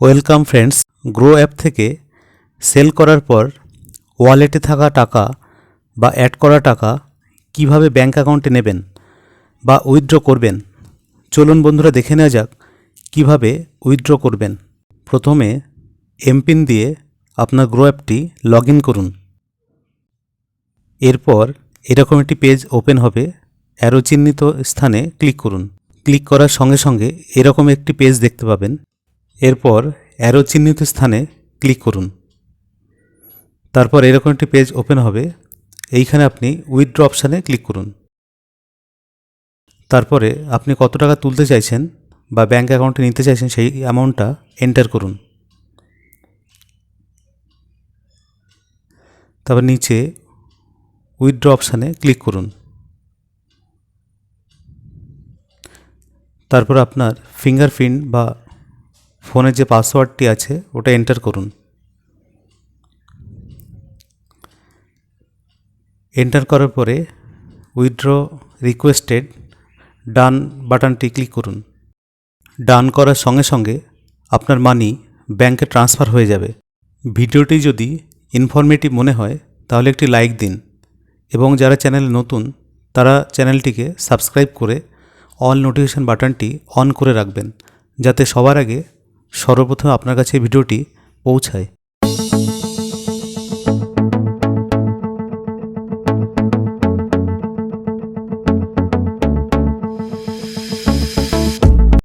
Welcome friends, Groww app থেকে sell করার পর ওয়ালেটে থাকা টাকা বা অ্যাড করা টাকা কীভাবে ব্যাংক অ্যাকাউন্টে নেবেন বা উইথড্র করবেন? চলুন বন্ধুরা দেখে নেওয়া যাক কীভাবে উইথড্র করবেন। প্রথমে এমপিন দিয়ে আপনার গ্রো অ্যাপটি লগ করুন। এরপর এরকম একটি পেজ ওপেন হবে, অ্যারো চিহ্নিত স্থানে ক্লিক করুন। ক্লিক করার সঙ্গে সঙ্গে এরকম একটি পেজ দেখতে পাবেন। এরপর অ্যারো চিহ্নিত স্থানে ক্লিক করুন। তারপর এরকম একটি পেজ ওপেন হবে। এইখানে আপনি উইথড্র অপশানে ক্লিক করুন। তারপরে আপনি কত টাকা তুলতে চাইছেন বা ব্যাঙ্ক অ্যাকাউন্টে নিতে চাইছেন সেই অ্যামাউন্টটা এন্টার করুন। তারপর নিচে উইথড্র অপশানে ক্লিক করুন। তারপর আপনার ফিঙ্গারপ্রিন্ট বা ফোনের যে পাসওয়ার্ডটি আছে, ওটা এন্টার করুন। এন্টার করার পরে উইথড্র রিকোয়েস্টেড ডান বাটনটি ক্লিক করুন। ডান করার সঙ্গে সঙ্গে আপনার মানি ব্যাংকে ট্রান্সফার হয়ে যাবে। ভিডিওটি যদি ইনফরমেটিভ মনে হয়, তাহলে একটি লাইক দিন এবং যারা চ্যানেলে নতুন, তারা চ্যানেলটিকে সাবস্ক্রাইব করে অল নোটিফিকেশান বাটনটি অন করে রাখবেন, যাতে সবার আগে সর্বপ্রথম আপনার কাছে ভিডিওটি পৌঁছায়।